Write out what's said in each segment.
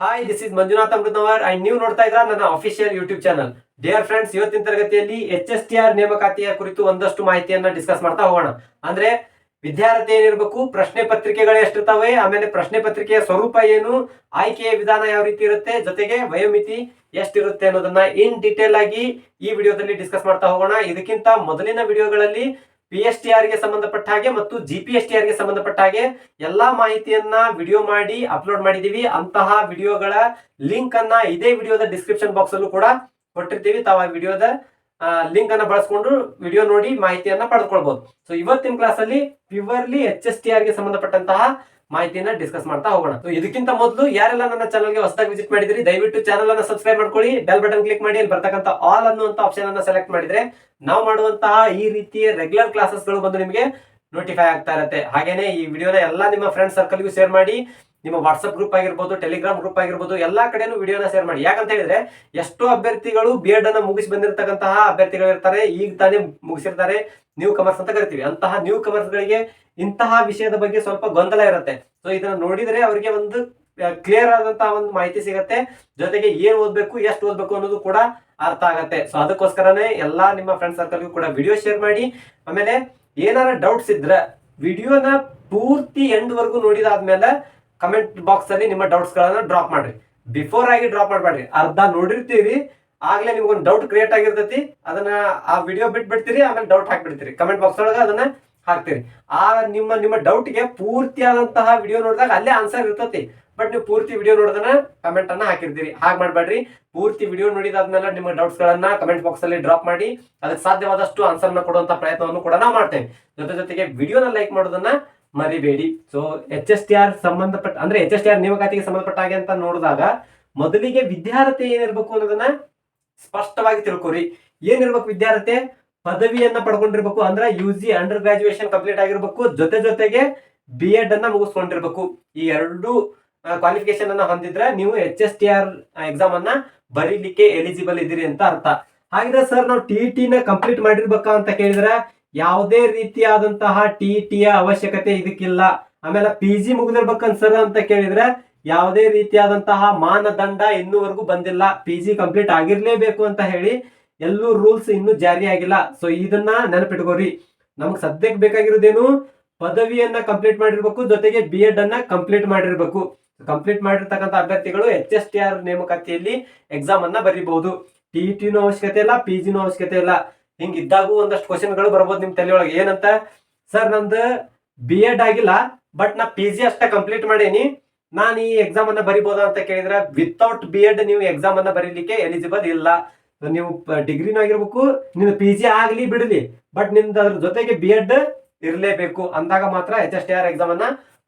Hi this is Manjunath Amruthanavar and ನೀವು ನೋಡ್ತಾ ಇದ್ರ ನನ್ನ official YouTube channel dear friends ಇವತ್ತಿನ ತರಗತಿಯಲ್ಲಿ ಎಚ್ ಎಸ್ ಟಿ ಆರ್ ನೇಮಕಾತಿಯ ಕುರಿತು ಒಂದಷ್ಟು ಮಾಹಿತಿಯನ್ನ ಡಿಸ್ಕಸ್ ಮಾಡ್ತಾ ಹೋಗೋಣ. ಅಂದ್ರೆ ವಿದ್ಯಾರ್ಥಿ ಏನಿರ್ಬೇಕು, ಪ್ರಶ್ನೆ ಪತ್ರಿಕೆಗಳು ಎಷ್ಟಿರ್ತಾವೆ ಆಮೇಲೆ ಪ್ರಶ್ನೆ ಪತ್ರಿಕೆಯ ಸ್ವರೂಪ ಏನು, ಆಯ್ಕೆಯ ವಿಧಾನ ಯಾವ ರೀತಿ ಇರುತ್ತೆ, ಜೊತೆಗೆ ವಯೋಮಿತಿ ಎಷ್ಟಿರುತ್ತೆ ಅನ್ನೋದನ್ನ ಇನ್ ಡೀಟೇಲ್ ಆಗಿ ಈ ವಿಡಿಯೋದಲ್ಲಿ ಡಿಸ್ಕಸ್ ಮಾಡ್ತಾ ಹೋಗೋಣ. ಇದಕ್ಕಿಂತ ಮೊದಲಿನ ವಿಡಿಯೋಗಳಲ್ಲಿ ಪಿ ಎಸ್ ಟಿ ಆರ್ಗೆ ಸಂಬಂಧಪಟ್ಟ ಹಾಗೆ ಮತ್ತು ಜಿ ಪಿ ಎಸ್ ಟಿ ಆರ್ಗೆ ಸಂಬಂಧಪಟ್ಟ ಹಾಗೆ ಎಲ್ಲಾ ಮಾಹಿತಿಯನ್ನ ವಿಡಿಯೋ ಮಾಡಿ ಅಪ್ಲೋಡ್ ಮಾಡಿದೀವಿ ಅಂತಹ ವಿಡಿಯೋಗಳ ಲಿಂಕ್ ಅನ್ನ ಇದೇ ವಿಡಿಯೋದ ಡಿಸ್ಕ್ರಿಪ್ಷನ್ ಬಾಕ್ಸ್ ಅಲ್ಲೂ ಕೂಡ ಕೊಟ್ಟಿರ್ತೀವಿ. ತಾವು ಆ ವಿಡಿಯೋದ ಲಿಂಕ್ ಅನ್ನ ಬಳಸ್ಕೊಂಡು ವಿಡಿಯೋ ನೋಡಿ ಮಾಹಿತಿಯನ್ನ ಪಡೆದುಕೊಳ್ಬಹುದು ಸೊ ಇವತ್ತಿನ ಕ್ಲಾಸ್ ಅಲ್ಲಿ ಪ್ಯೂರ್ಲಿ ಎಚ್ ಎಸ್ ಟಿ ಆರ್ಗೆ ಸಂಬಂಧಪಟ್ಟಂತಹ ಮಾಹಿತಿಯನ್ನ ಡಿಸ್ಕಸ್ ಮಾಡ್ತಾ ಹೋಗೋಣ. ಇದಕ್ಕಿಂತ ಮೊದಲು ಯಾರೆಲ್ಲ ನನ್ನ ಚಾನಲ್ಗೆ ಹೊಸದಾಗಿ ವಿಸಿಟ್ ಮಾಡಿದ್ರಿ, ದಯವಿಟ್ಟು ಚಾನಲ್ ಅನ್ನ ಸಬ್ಸ್ಕ್ರೈಬ್ ಮಾಡ್ಕೊಳ್ಳಿ ಬೆಲ್ ಬಟನ್ ಕ್ಲಿಕ್ ಮಾಡಿ, ಅಲ್ಲಿ ಬರ್ತಕ್ಕಂಥ ಆಲ್ ಅನ್ನುವಂತ ಆಪ್ಷನ್ ಅನ್ನ ಸೆಲೆಕ್ಟ್ ಮಾಡಿದ್ರೆ ನಾವು ಮಾಡುವಂತಹ ಈ ರೀತಿಯ ರೆಗ್ಯುಲರ್ ಕ್ಲಾಸಸ್ಗಳು ಬಂದು ನಿಮಗೆ ನೋಟಿಫೈ ಆಗ್ತಾ ಇರುತ್ತೆ. ಹಾಗೇನೆ ಈ ವಿಡಿಯೋನ ಎಲ್ಲ ನಿಮ್ಮ ಫ್ರೆಂಡ್ ಸರ್ಕಲ್ಗೂ ಶೇರ್ ಮಾಡಿ ನಿಮ್ಮ ವಾಟ್ಸಪ್ ಗ್ರೂಪ್ ಆಗಿರ್ಬೋದು ಟೆಲಿಗ್ರಾಮ್ ಗ್ರೂಪ್ ಆಗಿರ್ಬೋದು, ಎಲ್ಲಾ ಕಡೆನೂ ವಿಡಿಯೋನ ಶೇರ್ ಮಾಡಿ. ಯಾಕಂತ ಹೇಳಿದ್ರೆ, ಎಷ್ಟೋ ಅಭ್ಯರ್ಥಿಗಳು ಬಿ ಎಡ್ ಅನ್ನ ಮುಗಿಸಿ ಬಂದಿರತಕ್ಕಂತಹ ಅಭ್ಯರ್ಥಿಗಳು ಇರ್ತಾರೆ, ಈಗ ತಾನೇ ಮುಗಿಸಿರ್ತಾರೆ ನ್ಯೂ ಕಮರ್ಸ್ ಅಂತ ಕರಿತೀವಿ. ಅಂತಹ ನ್ಯೂ ಕಮರ್ಸ್ ಗಳಿಗೆ ಇಂತಹ ವಿಷಯದ ಬಗ್ಗೆ ಸ್ವಲ್ಪ ಗೊಂದಲ ಇರುತ್ತೆ. ಸೊ ಇದನ್ನ ನೋಡಿದ್ರೆ ಅವರಿಗೆ ಒಂದು ಕ್ಲಿಯರ್ ಆದಂತಹ ಒಂದು ಮಾಹಿತಿ ಸಿಗತ್ತೆ. ಜೊತೆಗೆ ಏನ್ ಓದ್ಬೇಕು, ಎಷ್ಟು ಓದ್ಬೇಕು ಅನ್ನೋದು ಕೂಡ ಅರ್ಥ ಆಗತ್ತೆ. ಸೊ ಅದಕ್ಕೋಸ್ಕರನೇ ಎಲ್ಲಾ ನಿಮ್ಮ ಫ್ರೆಂಡ್ ಸರ್ಕಲ್ಗೂ ಕೂಡ ವಿಡಿಯೋ ಶೇರ್ ಮಾಡಿ. ಆಮೇಲೆ ಏನಾರ ಡೌಟ್ಸ್ ಇದ್ರೆ, ವಿಡಿಯೋನ ಪೂರ್ತಿ ಎಂಡ್ ವರೆಗೂ ನೋಡಿದಾದ್ಮೇಲೆ ಕಮೆಂಟ್ ಬಾಕ್ಸ್ ಅಲ್ಲಿ ನಿಮ್ಮ ಡೌಟ್ಸ್ ಗಳನ್ನ ಡ್ರಾಪ್ ಮಾಡ್ರಿ. ಬಿಫೋರ್ ಆಗಿ ಡ್ರಾಪ್ ಮಾಡ್ಬೇಡ್ರಿ. ಅರ್ಧ ನೋಡಿರ್ತೀರಿ ಆಗ್ಲೇ ನಿಮ್ಗೊಂದು ಡೌಟ್ ಕ್ರಿಯೇಟ್ ಆಗಿರ್ತೈತಿ. ಅದನ್ನ ಆ ವಿಡಿಯೋ ಬಿಟ್ಬಿಡ್ತೀರಿ, ಆಮೇಲೆ ಡೌಟ್ ಹಾಕ್ಬಿಡ್ತೀರಿ. ಕಮೆಂಟ್ ಬಾಕ್ಸ್ ಒಳಗೆ ಅದನ್ನ ಹಾಕ್ತೀರಿ. ಆ ನಿಮ್ಮ ನಿಮ್ಮ ಡೌಟ್ಗೆ ಪೂರ್ತಿಯಾದಂತಹ ವಿಡಿಯೋ ನೋಡಿದಾಗ ಅಲ್ಲೇ ಆನ್ಸರ್ ಇರ್ತೈತಿ. ಬಟ್ ನೀವು ಪೂರ್ತಿ ವಿಡಿಯೋ ನೋಡಿದನ ಕಮೆಂಟ್ ಅನ್ನ ಹಾಕಿರ್ತೀರಿ. ಹಾಗೆ ಮಾಡ್ಬೇಡ್ರಿ. ಪೂರ್ತಿ ವಿಡಿಯೋ ನೋಡಿದಾದ್ಮೇಲೆ ನಿಮ್ಮ ಡೌಟ್ಸ್ ಗಳನ್ನ ಕಮೆಂಟ್ ಬಾಕ್ಸ್ ಅಲ್ಲಿ ಡ್ರಾಪ್ ಮಾಡಿ, ಅದಕ್ಕೆ ಸಾಧ್ಯವಾದಷ್ಟು ಆನ್ಸರ್ನ ಕೊಡುವಂತ ಪ್ರಯತ್ನವನ್ನು ಕೂಡ ನಾವು ಮಾಡ್ತೇವೆ. ಜೊತೆ ಜೊತೆಗೆ ವಿಡಿಯೋನ ಲೈಕ್ ಮಾಡೋದನ್ನ ಮರಿಬೇಡಿ. So H S T R ಸಂಬಂಧಪಟ್ಟ, ಅಂದ್ರೆ ಎಚ್ ಎಸ್ ಟಿ ಆರ್ ನೇಮಕಾತಿಗೆ ಸಂಬಂಧಪಟ್ಟ ಹಾಗೆ ಅಂತ ನೋಡಿದಾಗ ಮೊದಲಿಗೆ ವಿದ್ಯಾರ್ಥಿ ಏನಿರ್ಬೇಕು ಅನ್ನೋದನ್ನ ಸ್ಪಷ್ಟವಾಗಿ ತಿಳ್ಕೊರಿ. ಏನಿರ್ಬೇಕು ವಿದ್ಯಾರ್ಥಿ ಪದವಿಯನ್ನ ಪಡ್ಕೊಂಡಿರ್ಬೇಕು, ಅಂದ್ರೆ U G under graduation complete ಆಗಿರ್ಬೇಕು. ಜೊತೆ ಜೊತೆಗೆ ಬಿ ಎಡ್ ಅನ್ನ ಮುಗಿಸ್ಕೊಂಡಿರ್ಬೇಕು. ಈ ಎರಡು ಕ್ವಾಲಿಫಿಕೇಶನ್ ಅನ್ನ ಹೊಂದಿದ್ರೆ ನೀವು H S T R exam ಅನ್ನ ಬರೀಲಿಕ್ಕೆ ಎಲಿಜಿಬಲ್ ಇದ್ದೀರಿ ಅಂತ ಅರ್ಥ. ಹಾಗಿದ್ರೆ ಸರ್ ನಾವು ಟಿ ಟಿ ನ ಕಂಪ್ಲೀಟ್ ಮಾಡಿರ್ಬೇಕಾ ಅಂತ ಕೇಳಿದ್ರೆ ಯಾವುದೇ ರೀತಿಯಾದಂತಹ ಟಿ ಟಿಯ ಅವಶ್ಯಕತೆ ಇದಕ್ಕಿಲ್ಲ. ಆಮೇಲೆ ಪಿ ಜಿ ಮುಗಿದಿರ್ಬೇಕಂತ ಸರ್ ಅಂತ ಕೇಳಿದ್ರೆ ಯಾವುದೇ ರೀತಿಯಾದಂತಹ ಮಾನದಂಡ ಇನ್ನೂವರೆಗೂ ಬಂದಿಲ್ಲ. ಪಿ ಜಿ ಕಂಪ್ಲೀಟ್ ಆಗಿರ್ಲೇಬೇಕು ಅಂತ ಹೇಳಿ ಎಲ್ಲೂ ರೂಲ್ಸ್ ಇನ್ನೂ ಜಾರಿ ಆಗಿಲ್ಲ. ಸೊ ಇದನ್ನ ನೆನಪಿಟ್ಕೋರಿ ನಮ್ಗೆ ಸದ್ಯಕ್ಕೆ ಬೇಕಾಗಿರೋದೇನು ಪದವಿಯನ್ನ ಕಂಪ್ಲೀಟ್ ಮಾಡಿರ್ಬೇಕು, ಜೊತೆಗೆ ಬಿ ಎಡ್ ಅನ್ನ ಕಂಪ್ಲೀಟ್ ಮಾಡಿರ್ಬೇಕು. ಕಂಪ್ಲೀಟ್ ಮಾಡಿರ್ತಕ್ಕಂಥ ಅಭ್ಯರ್ಥಿಗಳು ಎಚ್ ಎಸ್ ಟಿ ಆರ್ ನೇಮಕಾತಿಯಲ್ಲಿ ಎಕ್ಸಾಮ್ ಅನ್ನ ಬರೀಬಹುದು. ಟಿ ಟಿನೂ ಅವಶ್ಯಕತೆ ಇಲ್ಲ ಪಿ ಜಿನೂ ಅವಶ್ಯಕತೆ ಇಲ್ಲ. ಹಿಂಗಿದ್ದಾಗೂ ಒಂದಷ್ಟು ಕ್ವಶನ್ಗಳು ಬರ್ಬೋದು ನಿಮ್ ತಲೆಯೊಳಗೆ. ಏನಂತ? ಸರ್, ನಂದು ಬಿ ಎಡ್ ಆಗಿಲ್ಲ ಬಟ್ ನಾ ಪಿ ಜಿ ಅಷ್ಟೇ ಕಂಪ್ಲೀಟ್ ಮಾಡೇನಿ. ನಾನು ಈ ಎಕ್ಸಾಮ್ ಅನ್ನ ಬರಿಬೋದಾ ಅಂತ ಕೇಳಿದ್ರೆ ವಿತೌಟ್ ಬಿ ಎಡ್ ನೀವು ಎಕ್ಸಾಮ್ ಅನ್ನ ಬರೀಲಿಕ್ಕೆ ಎಲಿಜಿಬಲ್ ಇಲ್ಲ. ನೀವು ಡಿಗ್ರಿನೂ ಆಗಿರ್ಬೇಕು ನಿಮ್ದು ಪಿ ಜಿ ಆಗ್ಲಿ ಬಿಡಲಿ ಬಟ್ ನಿಮ್ದು ಅದ್ರ ಜೊತೆಗೆ ಬಿ ಎಡ್ ಇರಲೇಬೇಕು. ಅಂದಾಗ ಮಾತ್ರ H S T R exam ಅನ್ನ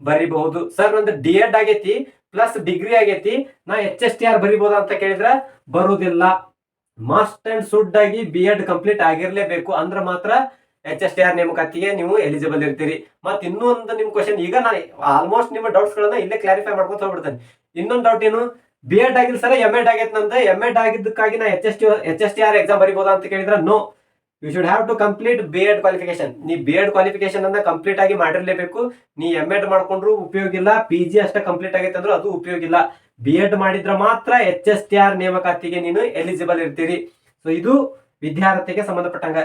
ಬರಿಬಹುದು. ಸರ್, ನಂದು ಡಿ ಎಡ್ ಆಗೈತಿ ಪ್ಲಸ್ ಡಿಗ್ರಿ ಆಗೈತಿ, ನಾ ಎಚ್ ಎಸ್ ಟಿ ಆರ್ ಬರಿಬೋದಾ ಅಂತ ಕೇಳಿದ್ರೆ ಬರುವುದಿಲ್ಲ ಮಸ್ಟ್ ಅಂಡ್ ಸುಡ್ ಆಗಿ ಬಿ ಎಡ್ ಕಂಪ್ಲೀಟ್ ಆಗಿರ್ಲೇಬೇಕು. ಅಂದ್ರೆ ಮಾತ್ರ ಎಚ್ ಎಸ್ ಟಿ ಆರ್ ನೇಮಕಾತಿಗೆ ನೀವು ಎಲಿಜಿಬಲ್ ಇರ್ತೀರಿ. ಮತ್ತೆ ಇನ್ನೊಂದು ನಿಮ್ ಕ್ವಶನ್ ಈಗ ನಾನು ಆಲ್ಮೋಸ್ಟ್ ನಿಮ್ಮ ಡೌಟ್ಸ್ ಗಳನ್ನ ಇಲ್ಲೇ ಕ್ಲಾರಿಫೈ ಮಾಡ್ಕೊತ ಹೋಗ್ಬಿಡ್ತೇನೆ. ಇನ್ನೊಂದು ಡೌಟ್ ಏನು? ಬಿ ಎಡ್ ಆಗಿಲ್ಲ ಸರ್ ಎಂ ಎಡ್ ಆಗೈತೆ ನಂದು. ಎಂ ಎಡ್ ಆಗಿದ್ದಕ್ಕಾಗಿ ನಾ H S T H S T R exam ಬರಿಬೋದಾ ಅಂತ ಕೇಳಿದ್ರೆ no you should have to complete B Ed qualification ನೀ ಬಿ ಎಡ್ ಕ್ವಾಲಿಫಿಕೇಶನ್ ಅನ್ನ ಕಂಪ್ಲೀಟ್ ಆಗಿ ಮಾಡಿರ್ಲೇಬೇಕು. ನೀ ಎಂ ಎಡ್ ಮಾಡ್ಕೊಂಡ್ರು ಉಪಯೋಗ ಇಲ್ಲ. ಪಿ ಜಿ ಅಷ್ಟೇ ಕಂಪ್ಲೀಟ್ ಆಗೈತೆ ಅಂದ್ರೆ ಅದು ಉಪಯೋಗ ಇಲ್ಲ. ಬಿ ಎಡ್ ಮಾಡಿದ್ರೆ ಮಾತ್ರ ಎಚ್ ಎಸ್ ಟಿ ಆರ್ ನೇಮಕಾತಿಗೆ ನೀನು ಎಲಿಜಿಬಲ್ ಇರ್ತೀರಿ. ಸೊ ಇದು ವಿದ್ಯಾರ್ಥಿಗೆ ಸಂಬಂಧಪಟ್ಟಂಗ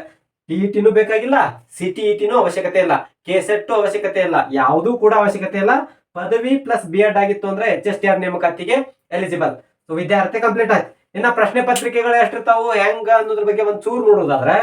ಟಿ ಇ ಟಿನೂ ಬೇಕಾಗಿಲ್ಲ ಸಿ ಟಿ ಇ ಅವಶ್ಯಕತೆ ಇಲ್ಲ. ಕೆ ಸೆಟ್ ಅವಶ್ಯಕತೆ ಇಲ್ಲ, ಯಾವುದೂ ಕೂಡ ಅವಶ್ಯಕತೆ ಇಲ್ಲ. ಪದವಿ ಪ್ಲಸ್ ಬಿ ಎಡ್ ಆಗಿತ್ತು ಅಂದ್ರೆ ಎಚ್ ಎಸ್ ಟಿ ಆರ್ ನೇಮಕಾತಿಗೆ ಎಲಿಜಿಬಲ್ ಸೊ ವಿದ್ಯಾರ್ಥಿ ಕಂಪ್ಲೀಟ್ ಆಯ್ತು. ಇನ್ನ ಪ್ರಶ್ನೆ ಪತ್ರಿಕೆಗಳು ಎಷ್ಟಿರ್ತಾವು, ಹೆಂಗ ಅನ್ನೋದ್ರ ಬಗ್ಗೆ ಒಂದ್ ಚೂರು ನೋಡೋದಾದ್ರೆ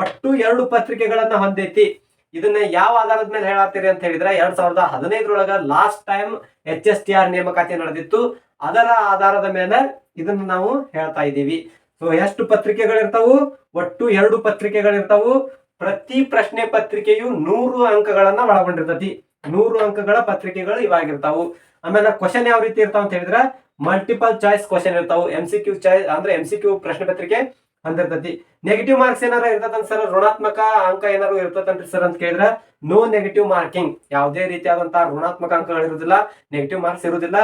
ಒಟ್ಟು ಎರಡು ಪತ್ರಿಕೆಗಳನ್ನ ಹೊಂದೈತಿ. ಇದನ್ನ ಯಾವ ಆಧಾರದ ಮೇಲೆ ಹೇಳಾತೀರಿ ಅಂತ ಹೇಳಿದ್ರೆ, ಎರಡ್ ಸಾವಿರದ ಹದಿನೈದರೊಳಗ last time H S T R ನೇಮಕಾತಿ ನಡೆದಿತ್ತು. ಅದರ ಆಧಾರದ ಮೇಲೆ ಇದನ್ನ ನಾವು ಹೇಳ್ತಾ ಇದ್ದೀವಿ. ಸೊ ಎಷ್ಟು ಪತ್ರಿಕೆಗಳಿರ್ತಾವು, ಒಟ್ಟು ಎರಡು ಪತ್ರಿಕೆಗಳಿರ್ತಾವು, ಪ್ರತಿ ಪ್ರಶ್ನೆ ಪತ್ರಿಕೆಯು ನೂರು ಅಂಕಗಳನ್ನ ಒಳಗೊಂಡಿರ್ತತಿ. ನೂರು ಅಂಕಗಳ ಪತ್ರಿಕೆಗಳು ಇವಾಗಿರ್ತಾವು. ಆಮೇಲೆ ಕ್ವಶನ್ ಯಾವ ರೀತಿ ಇರ್ತಾವ ಅಂತ ಹೇಳಿದ್ರೆ ಮಲ್ಟಿಪಲ್ ಚಾಯ್ಸ್ ಕ್ವಶನ್ ಇರ್ತಾವು. ಎಂ ಸಿ ಕ್ಯೂ ಚಾಯ್ಸ್ ಅಂದ್ರೆ ಎಂ ಸಿ ಕ್ಯೂ ಪ್ರಶ್ನೆ ಪತ್ರಿಕೆ ಅಂದಿರ್ತತಿ. ನೆಗೆಟಿವ್ ಮಾರ್ಕ್ಸ್ ಏನಾರ ಇರ್ತದಂತ ಸರ್ ಋಣಾತ್ಮಕ ಅಂಕ ಏನಾರು ಇರ್ತದಂತ್ರಿ ಸರ್ ಅಂತ ಕೇಳಿದ್ರೆ ನೋ ನೆಗೆಟಿವ್ ಮಾರ್ಕಿಂಗ್ ಯಾವುದೇ ರೀತಿಯಾದಂತಹ ಋಣಾತ್ಮಕ ಅಂಕಗಳು ಇರುವುದಿಲ್ಲ ನೆಗೆಟಿವ್ ಮಾರ್ಕ್ಸ್ ಇರುವುದಿಲ್ಲ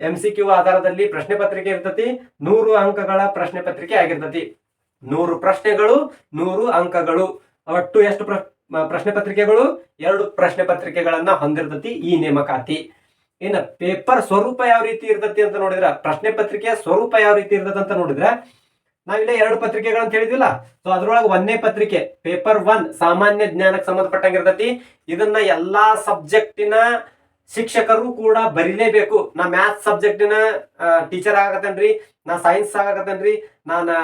ಎಂ ಸಿ ಕ್ಯೂ ಆಧಾರದಲ್ಲಿ ಪ್ರಶ್ನೆ ಪತ್ರಿಕೆ ಇರ್ತತಿ, ನೂರು ಅಂಕಗಳ ಪ್ರಶ್ನೆ ಪತ್ರಿಕೆ ಆಗಿರ್ತತಿ. ನೂರು ಪ್ರಶ್ನೆಗಳು, ನೂರು ಅಂಕಗಳು. ಒಟ್ಟು ಎಷ್ಟು ಪ್ರ- ಪ್ರಶ್ನೆ ಪತ್ರಿಕೆಗಳು? ಎರಡು ಪ್ರಶ್ನೆ ಪತ್ರಿಕೆಗಳನ್ನ ಹೊಂದಿರ್ತತಿ ಈ ನೇಮಕಾತಿ. ಇನ್ನ ಪೇಪರ್ ಸ್ವರೂಪ ಯಾವ ರೀತಿ ಇರ್ತತಿ ಅಂತ ನೋಡಿದ್ರ, ಪ್ರಶ್ನೆ ಪತ್ರಿಕೆಯ ಸ್ವರೂಪ ಯಾವ ರೀತಿ ಇರ್ತದೆ ಅಂತ ನೋಡಿದ್ರೆ, ನಾವಿಲ್ಲ ಎರಡು ಪತ್ರಿಕೆಗಳಂತ ಹೇಳಿದಿಲ್ಲ ಸೊ ಅದ್ರೊಳಗೆ ಒಂದನೇ ಪತ್ರಿಕೆ, ಪೇಪರ್ ಒನ್, ಸಾಮಾನ್ಯ ಜ್ಞಾನಕ್ಕೆ ಸಂಬಂಧಪಟ್ಟಂಗಿರ್ತತಿ. ಇದನ್ನ ಎಲ್ಲಾ ಸಬ್ಜೆಕ್ಟಿನ ಶಿಕ್ಷಕರು ಕೂಡ ಬರೀಲೇಬೇಕು. ನಾ ಮ್ಯಾಥ್ಸ್ ಸಬ್ಜೆಕ್ಟಿನ ಟೀಚರ್ ಆಗತ್ತೇನ್ರಿ, ನಾ ಸೈನ್ಸ್ ಆಗತ್ತೇನ್ರಿ, ನಾನು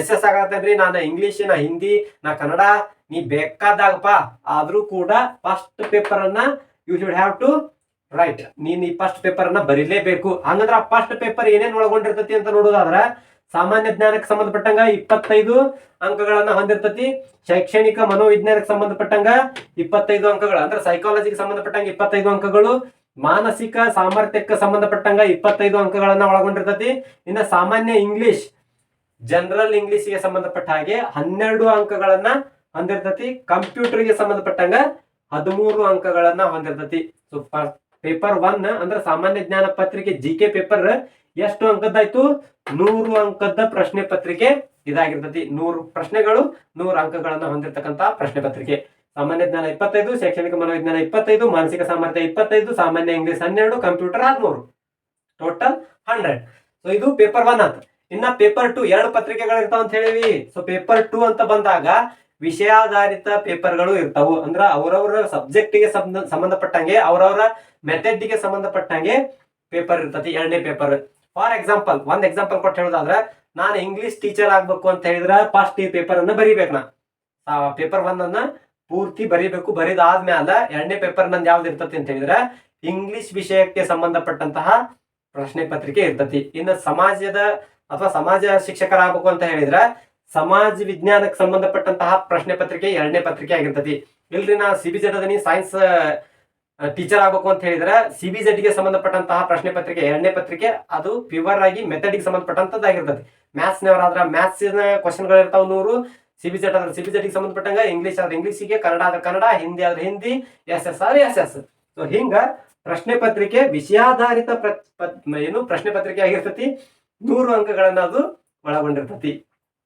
ಎಸ್ ಎಸ್ ಆಗತ್ತೇನ್ರಿ, ನಾನು ಇಂಗ್ಲೀಷ್ ನಾ ಹಿಂದಿ ನಾ ಕನ್ನಡ ನೀ ಬೇಕಾದಾಗಪ್ಪ, ಆದರೂ ಕೂಡ ಫಸ್ಟ್ ಪೇಪರ್ ಅನ್ನ you should have to write ನೀನು ಈ ಫಸ್ಟ್ ಪೇಪರ್ ಅನ್ನ ಬರಿಲೇಬೇಕು. ಹಂಗಂದ್ರೆ ಆ ಫಸ್ಟ್ ಪೇಪರ್ ಏನೇನು ಒಳಗೊಂಡಿರ್ತತಿ ಅಂತ ನೋಡೋದಾದ್ರ ಸಾಮಾನ್ಯ ಜ್ಞಾನಕ್ಕೆ ಸಂಬಂಧಪಟ್ಟಂಗ ಇಪ್ಪತ್ತೈದು ಅಂಕಗಳನ್ನ ಹೊಂದಿರ್ತತಿ. ಶೈಕ್ಷಣಿಕ ಮನೋವಿಜ್ಞಾನಕ್ಕೆ ಸಂಬಂಧಪಟ್ಟಂಗ ಇಪ್ಪತ್ತೈದು ಅಂಕಗಳು. ಅಂದ್ರೆ ಸೈಕಾಲಜಿಗೆ ಸಂಬಂಧಪಟ್ಟಂಗ ಇಪ್ಪತ್ತೈದು ಅಂಕಗಳು. ಮಾನಸಿಕ ಸಾಮರ್ಥ್ಯಕ್ಕೆ ಸಂಬಂಧಪಟ್ಟಂಗ ಇಪ್ಪತ್ತೈದು ಅಂಕಗಳನ್ನ ಒಳಗೊಂಡಿರ್ತತಿ. ಇನ್ನ ಸಾಮಾನ್ಯ ಇಂಗ್ಲಿಷ್ ಜನರಲ್ ಇಂಗ್ಲಿಷ್ಗೆ ಸಂಬಂಧಪಟ್ಟ ಹಾಗೆ ಹನ್ನೆರಡು ಅಂಕಗಳನ್ನ ಹೊಂದಿರ್ತತಿ. ಕಂಪ್ಯೂಟರ್ಗೆ ಸಂಬಂಧಪಟ್ಟಂಗ ಹದಿಮೂರು ಅಂಕಗಳನ್ನ ಹೊಂದಿರ್ತತಿ. ಸೊ ಪೇಪರ್ ಒನ್ ಅಂದ್ರೆ ಸಾಮಾನ್ಯ ಜ್ಞಾನ ಪತ್ರಿಕೆ ಜಿ ಕೆ ಪೇಪರ್ ಎಷ್ಟು ಅಂಕದ್ದಾಯ್ತು? ನೂರು ಅಂಕದ ಪ್ರಶ್ನೆ ಪತ್ರಿಕೆ ಇದಾಗಿರ್ತತಿ. ನೂರು ಪ್ರಶ್ನೆಗಳು, ನೂರು ಅಂಕಗಳನ್ನ ಹೊಂದಿರತಕ್ಕಂತ ಪ್ರಶ್ನೆ ಪತ್ರಿಕೆ. ಸಾಮಾನ್ಯ ಜ್ಞಾನ ಇಪ್ಪತ್ತೈದು, ಶೈಕ್ಷಣಿಕ ಮನೋವಿಜ್ಞಾನ ಇಪ್ಪತ್ತೈದು, ಮಾನಸಿಕ ಸಾಮರ್ಥ್ಯ ಇಪ್ಪತ್ತೈದು, ಸಾಮಾನ್ಯ ಇಂಗ್ಲಿಷ್ ಹನ್ನೆರಡು, ಕಂಪ್ಯೂಟರ್ ಹದಿಮೂರು. ಟೋಟಲ್ ಹಂಡ್ರೆಡ್ ಸೊ ಇದು ಪೇಪರ್ ಒನ್ ಅಂತ. ಇನ್ನ ಪೇಪರ್ ಟು ಎರಡು ಪತ್ರಿಕೆಗಳು ಇರ್ತಾವ ಅಂತ ಹೇಳಿವಿ. ಸೊ ಪೇಪರ್ ಟು ಅಂತ ಬಂದಾಗ ವಿಷಯಾಧಾರಿತ ಪೇಪರ್ಗಳು ಇರ್ತಾವು. ಅಂದ್ರ ಅವರವರ ಸಬ್ಜೆಕ್ಟಿಗೆ ಸಂಬಂಧಪಟ್ಟಂಗೆ, ಅವರವರ ಮೆಥಡ್ಗೆ ಸಂಬಂಧಪಟ್ಟಂಗೆ ಪೇಪರ್ ಇರ್ತತಿ. ಎರಡನೇ ಪೇಪರ್ ಫಾರ್ ಎಕ್ಸಾಂಪಲ್ ಒಂದ್ ಎಕ್ಸಾಂಪಲ್ ಕೊಟ್ಟು ಹೇಳೋದಾದ್ರೆ, ನಾನು ಇಂಗ್ಲಿಷ್ ಟೀಚರ್ ಆಗ್ಬೇಕು ಅಂತ ಹೇಳಿದ್ರೆ ಫಸ್ಟ್ ಈ ಪೇಪರ್ ಅನ್ನ ಬರೀಬೇಕು ನಾ ಪೇಪರ್ ಒನ್ ಅನ್ನ ಪೂರ್ತಿ ಬರೀಬೇಕು, ಬರೀದಾದ್ಮೇಲೆ ಎರಡನೇ ಪೇಪರ್ ನಂದು ಯಾವ್ದು ಇರ್ತತಿ ಅಂತ ಹೇಳಿದ್ರೆ ಇಂಗ್ಲಿಷ್ ವಿಷಯಕ್ಕೆ ಸಂಬಂಧಪಟ್ಟಂತಹ ಪ್ರಶ್ನೆ ಪತ್ರಿಕೆ ಇರ್ತತಿ. ಇನ್ನು ಸಮಾಜದ ಅಥವಾ ಸಮಾಜ ಶಿಕ್ಷಕರಾಗಬೇಕು ಅಂತ ಹೇಳಿದ್ರೆ, ಸಮಾಜ ವಿಜ್ಞಾನಕ್ಕೆ ಸಂಬಂಧಪಟ್ಟಂತಹ ಪ್ರಶ್ನೆ ಪತ್ರಿಕೆ ಎರಡನೇ ಪತ್ರಿಕೆ ಆಗಿರ್ತತಿ. ಇಲ್ರಿ ನಾ ಸಿ ಬಿ ಸೈನ್ಸ್ ಟೀಚರ್ ಆಗ್ಬೇಕು ಅಂತ ಹೇಳಿದ್ರೆ ಸಿ ಬಿ ಗೆ ಸಂಬಂಧಪಟ್ಟಂತಹ ಪ್ರಶ್ನೆ ಪತ್ರಿಕೆ, ಎರಡನೇ ಪತ್ರಿಕೆ, ಅದು ಪ್ಯೂರ್ ಆಗಿ ಮೆಥಡಿಗೆ ಸಂಬಂಧಪಟ್ಟಂತದ್ದಾಗಿರ್ತದೆ ಮ್ಯಾಥ್ಸ್ ನವರಾದ್ರ ಮ್ಯಾಥ್ಸ್ ಕ್ವಶನ್ಗಳು ಇರ್ತಾವ ನೂರು ಸಿ ಬಿ ಜೆಡ್ ಆದ್ರೆ ಸಿ ಬಿ ಗೆ ಸಂಬಂಧಪಟ್ಟಂಗ ಇಂಗ್ಲಿಷ್ ಆದ್ರೆ ಇಂಗ್ಲಿಷ್ಗೆ ಕನ್ನಡ ಆದ್ರೆ ಕನ್ನಡ, ಹಿಂದಿ ಆದ್ರೆ ಹಿಂದಿ ಎಸ್ ಎಸ್ ಆದ್ರೆ ಎಸ್ ಎಸ್ ಸೊ ಹಿಂಗ ಪ್ರಶ್ನೆ ಪತ್ರಿಕೆ ವಿಷಯಾಧಾರಿತ ಏನು ಪ್ರಶ್ನೆ ಪತ್ರಿಕೆ ಆಗಿರ್ತತಿ, ನೂರು ಅಂಕಗಳನ್ನ ಅದು ಒಳಗೊಂಡಿರ್ತತಿ.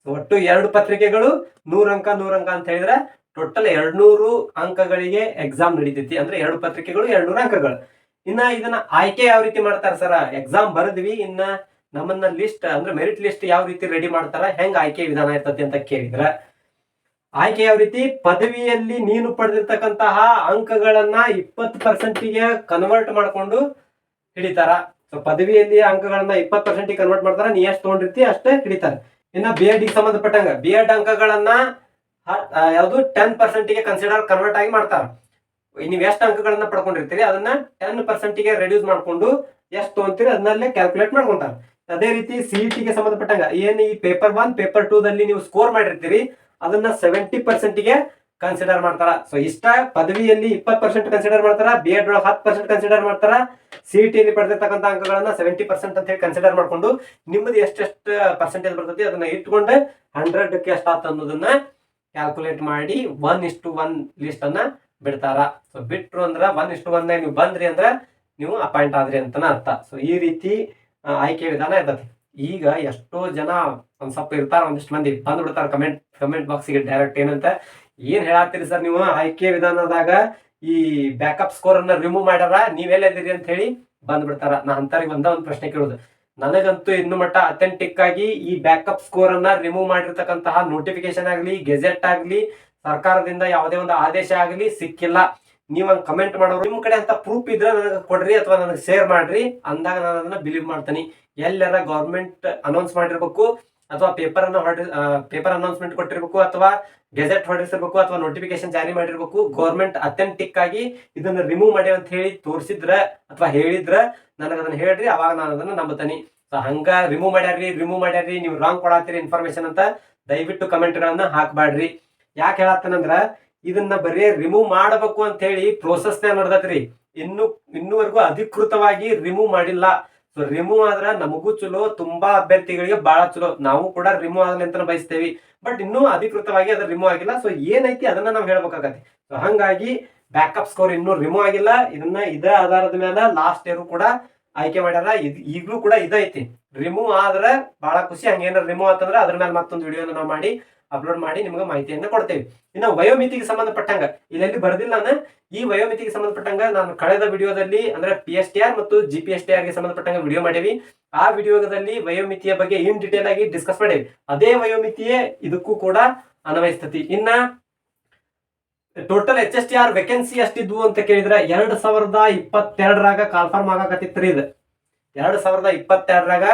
ಒಟ್ಟು ಎರಡು ಪತ್ರಿಕೆಗಳು ನೂರು ಅಂಕ ನೂರು ಅಂಕ ಅಂತ ಹೇಳಿದ್ರೆ ಟೋಟಲ್ ಎರಡ್ನೂರು ಅಂಕಗಳಿಗೆ ಎಕ್ಸಾಮ್ ನಡೀತೈತಿ. ಅಂದ್ರೆ ಎರಡು ಪತ್ರಿಕೆಗಳು, ಎರಡ್ನೂರು ಅಂಕಗಳು. ಇನ್ನ ಇದನ್ನ ಆಯ್ಕೆ ಯಾವ ರೀತಿ ಮಾಡ್ತಾರ ಸರ? ಎಕ್ಸಾಮ್ ಬರೆದ್ವಿ, ಇನ್ನ ನಮ್ಮನ್ನ ಲಿಸ್ಟ್ ಅಂದ್ರೆ ಮೆರಿಟ್ ಲಿಸ್ಟ್ ಯಾವ ರೀತಿ ರೆಡಿ ಮಾಡ್ತಾರ, ಹೆಂಗ್ ಆಯ್ಕೆ ವಿಧಾನ ಇರ್ತತಿ ಅಂತ ಕೇಳಿದ್ರ. ಆಯ್ಕೆ ಯಾವ ರೀತಿ? ಪದವಿಯಲ್ಲಿ ನೀನು ಪಡೆದಿರ್ತಕ್ಕಂತಹ ಅಂಕಗಳನ್ನ ಇಪ್ಪತ್ತು ಪರ್ಸೆಂಟಿಗೆ ಕನ್ವರ್ಟ್ ಮಾಡ್ಕೊಂಡು ಹಿಡಿತಾರ. ಸೊ ಪದವಿಯಲ್ಲಿ ಅಂಕಗಳನ್ನ ಇಪ್ಪತ್ತು ಪರ್ಸೆಂಟಿಗೆ ಕನ್ವರ್ಟ್ ಮಾಡ್ತಾರ, ನೀ ಎಷ್ಟು ತಗೊಂಡಿರ್ತಿ ಅಷ್ಟೇ ಹಿಡಿತಾರೆ. ಇನ್ನ ಬಿ ಎಡ್ ಸಂಬಂಧಪಟ್ಟಂಗ ಬಿ ಎಡ್ ಅಂಕಗಳನ್ನ ಯಾವ್ದು ಟೆನ್ ಪರ್ಸೆಂಟಿಗೆ ಕನ್ಸಿಡರ್ ಕನ್ವರ್ಟ್ ಆಗಿ ಮಾಡ್ತಾರ. ನೀವು ಎಷ್ಟು ಅಂಕಗಳನ್ನ ಪಡ್ಕೊಂಡಿರ್ತೀರಿ, ಅದನ್ನ ಟೆನ್ ಪರ್ಸೆಂಟಿಗೆ ರೆಡ್ಯೂಸ್ ಮಾಡ್ಕೊಂಡು ಎಷ್ಟು ತೊಗೊಂತೀರಿ ಅದನ್ನಲ್ಲೇ ಕ್ಯಾಲ್ಕುಲೇಟ್ ಮಾಡ್ಕೊಂತಾರ. ಅದೇ ರೀತಿ ಗೆ ಸಂಬಂಧಪಟ್ಟಂಗ ಏನ್ ಈ ಪೇಪರ್ ಒನ್ ಪೇಪರ್ ಟೂ ದಲ್ಲಿ ನೀವು ಸ್ಕೋರ್ ಮಾಡಿರ್ತೀರಿ, ಅದನ್ನ ಸೆವೆಂಟಿ ಪರ್ಸೆಂಟಿಗೆ ಕನ್ಸಿಡರ್ ಮಾಡ್ತಾರ. ಸೊ ಇಷ್ಟ ಪದವಿಯಲ್ಲಿ ಇಪ್ಪತ್ತು ಪರ್ಸೆಂಟ್ ಕನ್ಸಿಡರ್ ಮಾಡ್ತಾರ ಬಿ ಎಡ್ ಒಳಗೆ ಹತ್ತು ಪರ್ಸೆಂಟ್ ಕನ್ಸಿಡರ್ ಮಾಡ್ತಾರ ಸಿ ಟಿಯಲ್ಲಿ ಪಡೆದಿರ್ತಕ್ಕಂಥ ಅಂಕಗಳನ್ನ ಸೆವೆಂಟಿ ಪರ್ಸೆಂಟ್ ಅಂತ ಹೇಳಿ ಕನ್ಸಿಡರ್ ಮಾಡ್ಕೊಂಡು ನಿಮ್ಮದು ಎಷ್ಟೆಷ್ಟು ಪರ್ಸೆಂಟೇಜ್ ಬರ್ತೈತಿ ಅದನ್ನ ಇಟ್ಕೊಂಡು ಹಂಡ್ರೆಡ್ಗೆ ಎಷ್ಟಾತ ಅನ್ನೋದನ್ನ ಕ್ಯಾಲ್ಕುಲೇಟ್ ಮಾಡಿ ಒನ್ ಇಷ್ಟು ಒನ್ ಲಿಸ್ಟ್ ಅನ್ನ ಬಿಡ್ತಾರ. ಸೊ ಬಿಟ್ರು ಅಂದ್ರ ಒನ್ ಇಷ್ಟು ಒನ್ ನೀವು ಬಂದ್ರಿ ಅಂದ್ರ ನೀವು ಅಪಾಯಿಂಟ್ ಆದ್ರಿ ಅಂತನ ಅರ್ಥ. ಸೊ ಈ ರೀತಿ ಆಯ್ಕೆ ವಿಧಾನ ಇರ್ತದೆ ಈಗ ಎಷ್ಟೋ ಜನ ಒಂದ್ ಸ್ವಲ್ಪ ಇರ್ತಾರ, ಒಂದಿಷ್ಟು ಮಂದಿ ಬಂದ್ ಬಿಡ್ತಾರ ಕಮೆಂಟ್ ಕಮೆಂಟ್ ಬಾಕ್ಸಿಗೆ ಡೈರೆಕ್ಟ್ ಏನಂತ. ಏನ್ ಹೇಳತ್ತೀರಿ ಸರ್ ನೀವು? ಆಯ್ಕೆ ವಿಧಾನದಾಗ ಈ ಬ್ಯಾಕಪ್ ಸ್ಕೋರ್ ಅನ್ನ ರಿಮೂವ್ ಮಾಡ್ಯಾರ ನೀವೆಲ್ಲಿದ್ದೀರಿ ಅಂತ ಹೇಳಿ ಬಂದ್ ಬಿಡ್ತಾರ ನಾ ಅಂತರಿಗೆ ಬಂದ ಒಂದು ಪ್ರಶ್ನೆ ಕೇಳುದು. ನನಗಂತೂ ಇನ್ನು ಮಟ್ಟ ಅಥೆಂಟಿಕ್ ಆಗಿ ಈ ಬ್ಯಾಕಪ್ ಸ್ಕೋರ್ ಅನ್ನ ರಿಮೂವ್ ಮಾಡಿರ್ತಕ್ಕಂತಹ ನೋಟಿಫಿಕೇಶನ್ ಆಗಲಿ ಗೆಜೆಟ್ ಆಗಲಿ, ಸರ್ಕಾರದಿಂದ ಯಾವುದೇ ಒಂದು ಆದೇಶ ಆಗಲಿ ಸಿಕ್ಕಿಲ್ಲ. ನೀವು ಹಂಗೆ ಕಮೆಂಟ್ ಮಾಡೋರು ನಿಮ್ಮ ಕಡೆ ಅಂತ ಪ್ರೂಫ್ ಇದ್ರೆ ನನಗೆ ಕೊಡ್ರಿ ಅಥವಾ ನನಗೆ ಶೇರ್ ಮಾಡ್ರಿ. ಅಂದಾಗ ನಾನು ಅದನ್ನ ಬಿಲೀವ್ ಮಾಡ್ತೀನಿ. ಎಲ್ಲರ ಗೌರ್ಮೆಂಟ್ ಅನೌನ್ಸ್ ಮಾಡಿರ್ಬೇಕು. ಅಥವಾ ಪೇಪರ್ ಅನ್ನ ಹೊರಡಿ ಪೇಪರ್ ಅನೌನ್ಸ್ಮೆಂಟ್ ಕೊಟ್ಟಿರ್ಬೇಕು ಅಥವಾ ಗೆಜೆಟ್ ಹೊರಡಿಸಿರ್ಬೇಕು ಅಥವಾ ನೋಟಿಫಿಕೇಶನ್ ಜಾರಿ ಮಾಡಿರ್ಬೇಕು ಗೌರ್ಮೆಂಟ್ ಅಥೆಂಟಿಕ್ ಆಗಿ ಇದನ್ನ ರಿಮೂವ್ ಮಾಡಿ ಅಂತ ಹೇಳಿ ತೋರಿಸಿದ್ರ ಅಥವಾ ಹೇಳಿದ್ರ ನನಗೆ ಅದನ್ನ ಹೇಳ್ರಿ, ಅವಾಗ ನಾನು ಅದನ್ನ ನಂಬುತ್ತೀನಿ. ಸೊ ಹಂಗ ರಿಮೂವ್ ಮಾಡ್ಯಾರ್ರಿ ರಿಮೂವ್ ಮಾಡ್ಯಾರ್ರಿ, ನೀವು ರಾಂಗ್ ಕೊಡಾತೀರಿ ಇನ್ಫಾರ್ಮೇಶನ್ ಅಂತ ದಯವಿಟ್ಟು ಕಮೆಂಟ್ ಗಳನ್ನ ಹಾಕ್ಬ್ಯಾಡ್ರಿ. ಯಾಕೆ ಹೇಳತ್ತನಂದ್ರ, ಇದನ್ನ ಬರೀ ರಿಮೂವ್ ಮಾಡಬೇಕು ಅಂತ ಹೇಳಿ ಪ್ರೋಸೆಸ್ ನಡೆದತ್ರಿ. ಇನ್ನು, ಇನ್ನೂವರೆಗೂ ಅಧಿಕೃತವಾಗಿ ರಿಮೂವ್ ಮಾಡಿಲ್ಲ. ಸೊ ರಿಮೂವ್ ಆದ್ರ ನಮಗೂ ಚಲೋ, ತುಂಬಾ ಅಭ್ಯರ್ಥಿಗಳಿಗೆ ಬಹಳ ಚಲೋ. ನಾವು ಕೂಡ ರಿಮೂವ್ ಆಗಲಿ ಅಂತ ಬಯಸ್ತೇವಿ. ಬಟ್ ಇನ್ನೂ ಅಧಿಕೃತವಾಗಿ ಅದ್ರ ರಿಮೂವ್ ಆಗಿಲ್ಲ. ಸೊ ಏನೈತಿ ಅದನ್ನ ನಾವು ಹೇಳ್ಬೇಕಾಗತ್ತೆ. ಸೊ ಹಂಗಾಗಿ ಬ್ಯಾಕಪ್ ಸ್ಕೋರ್ ಇನ್ನೂ ರಿಮೂವ್ ಆಗಿಲ್ಲ. ಇದನ್ನ ಇದೇ ಆಧಾರದ ಮೇಲೆ ಲಾಸ್ಟ್ ಇಯರ್ ಕೂಡ ಆಯ್ಕೆ ಮಾಡ್ಯಾರ. ಇದು ಈಗಲೂ ಕೂಡ ಇದೈತಿ ರಿಮೂವ್ ಆದ್ರೆ ಬಹಳ ಖುಷಿ. ಹಂಗೇನಾರ ರಿಮೂವ್ ಆತಂದ್ರೆ ಅದ್ರ ಮೇಲೆ ಮತ್ತೊಂದು ವಿಡಿಯೋನ ನಾವು ಮಾಡಿ. ಅಪ್ಲೋಡ್ ಮಾಡಿ ನಿಮ್ಗೆ ಮಾಹಿತಿಯನ್ನ ಕೊಡ್ತೇವೆ. ಇನ್ನು ವಯೋಮಿತಿಗೆ ಸಂಬಂಧಪಟ್ಟಂಗ, ಇಲ್ಲೆಲ್ಲಿ ಬರೆದಿಲ್ಲ ನಾನು, ಈ ವಯೋಮಿತಿಗೆ ಸಂಬಂಧಪಟ್ಟಂಗ ನಾನು ಕಳೆದ ವಿಡಿಯೋದಲ್ಲಿ, ಅಂದ್ರೆ ಪಿ ಎಸ್ ಟಿ ಆರ್ ಮತ್ತು ಜಿ ಪಿ ಎಸ್ ಟಿ ಆರ್ಗೆ ಸಂಬಂಧಪಟ್ಟಂಗ ವಿಡಿಯೋ ಮಾಡೇವಿ. ಆ ವಿಡಿಯೋದಲ್ಲಿ ವಯೋಮಿತಿಯ ಬಗ್ಗೆ ಇನ್ ಡಿಟೇಲ್ ಆಗಿ ಡಿಸ್ಕಸ್ ಮಾಡೇವಿ. ಅದೇ ವಯೋಮಿತಿಯೇ ಇದಕ್ಕೂ ಕೂಡ ಅನ್ವಯಿಸ್ತತಿ. ಇನ್ನ total H S T R vacancy ಅಷ್ಟಿದ್ವು ಅಂತ ಕೇಳಿದ್ರೆ, ಎರಡ್ ಸಾವಿರದ ಇಪ್ಪತ್ತೆರಡರಾಗ ಕಾಲ್ಫಾರ್ಮ್ ರೀ ಇದು. ಎರಡ್ ಸಾವಿರದ ಇಪ್ಪತ್ತೆರಡರಾಗ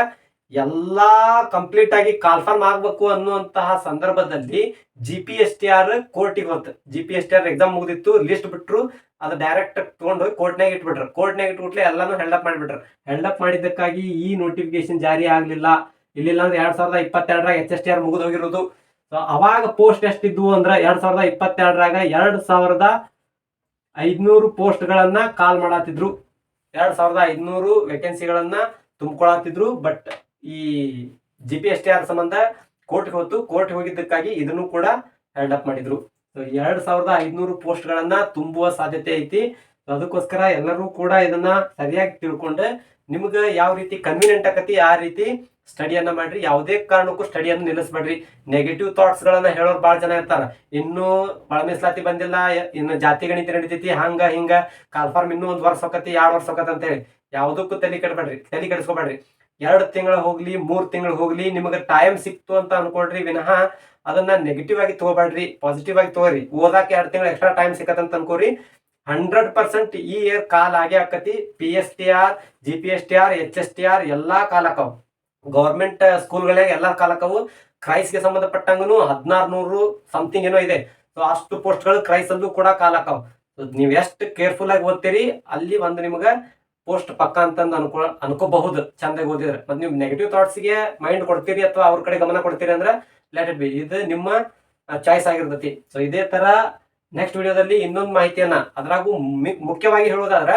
ಎಲ್ಲಾ ಕಂಪ್ಲೀಟ್ ಆಗಿ ಕನ್ಫರ್ಮ್ ಆಗಬೇಕು ಅನ್ನುವಂತಹ ಸಂದರ್ಭದಲ್ಲಿ G P S T R ಕೋರ್ಟಿಗೆ ಹೋತು. G P S T R exam ಮುಗಿದಿತ್ತು list ಬಿಟ್ರು, ಅದು ಡೈರೆಕ್ಟ್ ಹೋಗಿ ಕೋರ್ಟ್ನಾಗ ಇಟ್ಬಿಟ್ರು. ಕೋರ್ಟ್ನಾಗ ಇಟ್ಬಿಟ್ಲೆ ಎಲ್ಲಾನು ಹೆಲ್ಡಪ್ ಮಾಡಿಬಿಟ್ರು. ಹೆಲ್ಡಪ್ ಮಾಡಿದ್ದಕ್ಕಾಗಿ ಈ ನೋಟಿಫಿಕೇಶನ್ ಜಾರಿ ಆಗಲಿಲ್ಲ. ಇಲ್ಲಿಲ್ಲ ಅಂದ್ರೆ ಎರಡ್ ಸಾವಿರದ ಇಪ್ಪತ್ತೆರಡರಾಗ ಎಚ್ ಎಸ್ ಟಿ ಆರ್ ಮುಗಿದು ಹೋಗಿರೋದು. ಸೊ ಅವಾಗ ಪೋಸ್ಟ್ ಎಷ್ಟಿದ್ವು ಅಂದ್ರೆ ಎರಡ್ ಸಾವಿರದ ಇಪ್ಪತ್ತೆರಡರಾಗ ಎರಡ್ ಸಾವಿರದ ಐದ್ನೂರು ಪೋಸ್ಟ್ಗಳನ್ನ ಕಾಲ್ ಮಾಡತ್ತಿದ್ರು ಎರಡ್ ಸಾವಿರದ ಐದ್ನೂರು ವೇಕೆನ್ಸಿಗಳನ್ನ ತುಂಬಿಕೊಳತ್ತಿದ್ರು ಬಟ್ ಈ G P S T R ಸಂಬಂಧ ಕೋರ್ಟ್ಗೆ ಹೊತ್ತು ಕೋರ್ಟ್ಗೆ ಹೋಗಿದ್ದಕ್ಕಾಗಿ ಇದನ್ನು ಕೂಡ ಹ್ಯಾಂಡ್ ಅಪ್ ಮಾಡಿದ್ರು. ಸೊ ಎರಡ್ ಸಾವಿರದ ಐದ್ನೂರು ಪೋಸ್ಟ್ಗಳನ್ನ ತುಂಬುವ ಸಾಧ್ಯತೆ ಐತಿ. ಅದಕ್ಕೋಸ್ಕರ ಎಲ್ಲರೂ ಕೂಡ ಇದನ್ನ ಸರಿಯಾಗಿ ತಿಳ್ಕೊಂಡು ನಿಮ್ಗೆ ಯಾವ ರೀತಿ ಕನ್ವೀನಿಯಂಟ್ ಆಕತಿ ಆ ರೀತಿ ಸ್ಟಡಿಯನ್ನ ಮಾಡ್ರಿ. ಯಾವುದೇ ಕಾರಣಕ್ಕೂ ಸ್ಟಡಿಯನ್ನು ನಿಲ್ಲಿಸ್ಬೇಡ್ರಿ. ನೆಗೆಟಿವ್ ಥಾಟ್ಸ್ ಗಳನ್ನ ಹೇಳೋರು ಬಹಳ ಜನ ಇರ್ತಾರ. ಇನ್ನು ಒಳ ಮೀಸಲಾತಿ ಬಂದಿಲ್ಲ, ಇನ್ನು ಜಾತಿ ಗಣಿತ ನಡಿತೈತಿ, ಹಂಗ, ಹಿಂಗ ಕಾಲ್ಫಾರ್ಮ್ ಇನ್ನೂ ಒಂದ್ ವರ್ಷ ಹೋಗತಿ ಎರಡು ವರ್ಷ ಹೋಗತ್ತೆ ಅಂತ ಹೇಳಿ ಯಾವುದಕ್ಕೂ ತಲೆ ಕೆಡಬೇಡ್ರಿ. ತಲೆ ಕೆಡಿಸ್ಕೋಬೇಡ್ರಿ. ಎರಡು ತಿಂಗಳು ಹೋಗ್ಲಿ, ಮೂರ್ ತಿಂಗಳು ಹೋಗ್ಲಿ, ನಿಮಗೆ ಟೈಮ್ ಸಿಕ್ತು ಅಂತ ಅನ್ಕೊಳ್ರಿ, ವಿನಃ ಅದನ್ನ ನೆಗೆಟಿವ್ ಆಗಿ ತಗೋಬೇಡ್ರಿ ಪಾಸಿಟಿವ್ ಆಗಿ ತಗೋರಿ. ಓದಾಕ ಎರಡು ತಿಂಗಳು ಎಕ್ಸ್ಟ್ರಾ ಟೈಮ್ ಸಿಕ್ಕತ್ತಂತ ಅನ್ಕೋರಿ. ಹಂಡ್ರೆಡ್ ಪರ್ಸೆಂಟ್ ಈ ಇಯರ್ ಕಾಲ್ ಆಗೇ ಆಕತಿ. P S T R G P S T R H S T R ಎಲ್ಲಾ ಕಾಲಕ್ಕವು ಗೌರ್ಮೆಂಟ್ ಸ್ಕೂಲ್ಗಳಾಗ ಎಲ್ಲಾ ಕ್ರೈಸ್ ಕ್ರೈಸ್ಗೆ ಸಂಬಂಧಪಟ್ಟಂಗನು ಹದಿನಾರು ನೂರು ಸಮಥಿಂಗ್ ಏನೋ ಇದೆ. ಸೊ ಅಷ್ಟು ಪೋಸ್ಟ್ಗಳು ಕ್ರೈಸ್ ಅಲ್ಲೂ ಕೂಡ ಕಾಲಕ್ಕವು ಸೊ ನೀವು ಎಷ್ಟು ಕೇರ್ಫುಲ್ ಆಗಿ ಓದ್ತೀರಿ, ಅಲ್ಲಿ ಒಂದು ನಿಮ್ಗೆ ಪೋಸ್ಟ್ ಪಕ್ಕ ಅಂತಂದು ಅನ್ಕೊ, ಅನ್ಕೋಬಹುದು. ಚಂದಾಗಿ ಓದಿದ್ರೆ. ಮತ್ತೆ ನೀವು ನೆಗೆಟಿವ್ ಥಾಟ್ಸ್ಗೆ ಮೈಂಡ್ ಕೊಡ್ತೀರಿ ಅಥವಾ ಅವ್ರ ಕಡೆ ಗಮನ ಕೊಡ್ತೀರಿ ಅಂದ್ರೆ ಲೆಟ್ ಇಟ್ ಬಿ ಇದು ನಿಮ್ಮ ಚಾಯ್ಸ್ ಆಗಿರ್ತೈತಿ. ಸೊ ಇದೇ ತರ ನೆಕ್ಸ್ಟ್ ವಿಡಿಯೋದಲ್ಲಿ ಇನ್ನೊಂದು ಮಾಹಿತಿಯನ್ನ, ಅದ್ರಾಗೂ ಮುಖ್ಯವಾಗಿ ಹೇಳೋದಾದ್ರೆ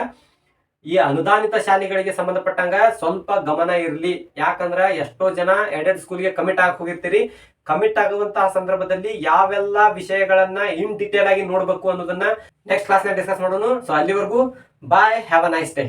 ಈ ಅನುದಾನಿತ ಶಾಲೆಗಳಿಗೆ ಸಂಬಂಧಪಟ್ಟಂಗ ಸ್ವಲ್ಪ ಗಮನ ಇರಲಿ. ಯಾಕಂದ್ರ ಎಷ್ಟೋ ಜನ ಎಡೆಡ್ ಸ್ಕೂಲ್ಗೆ ಕಮಿಟ್ ಆಗಿ ಹೋಗಿರ್ತೀರಿ. ಕಮಿಟ್ ಆಗುವಂತಹ ಸಂದರ್ಭದಲ್ಲಿ ಯಾವೆಲ್ಲ ವಿಷಯಗಳನ್ನ ಇನ್ ಡಿಟೇಲ್ ಆಗಿ ನೋಡ್ಬೇಕು ಅನ್ನೋದನ್ನ ನೆಕ್ಸ್ಟ್ ಕ್ಲಾಸ್ ಡಿಸ್ಕಸ್ ಮಾಡೋಣ ಸೊ ಅಲ್ಲಿವರೆಗೂ bye have a nice day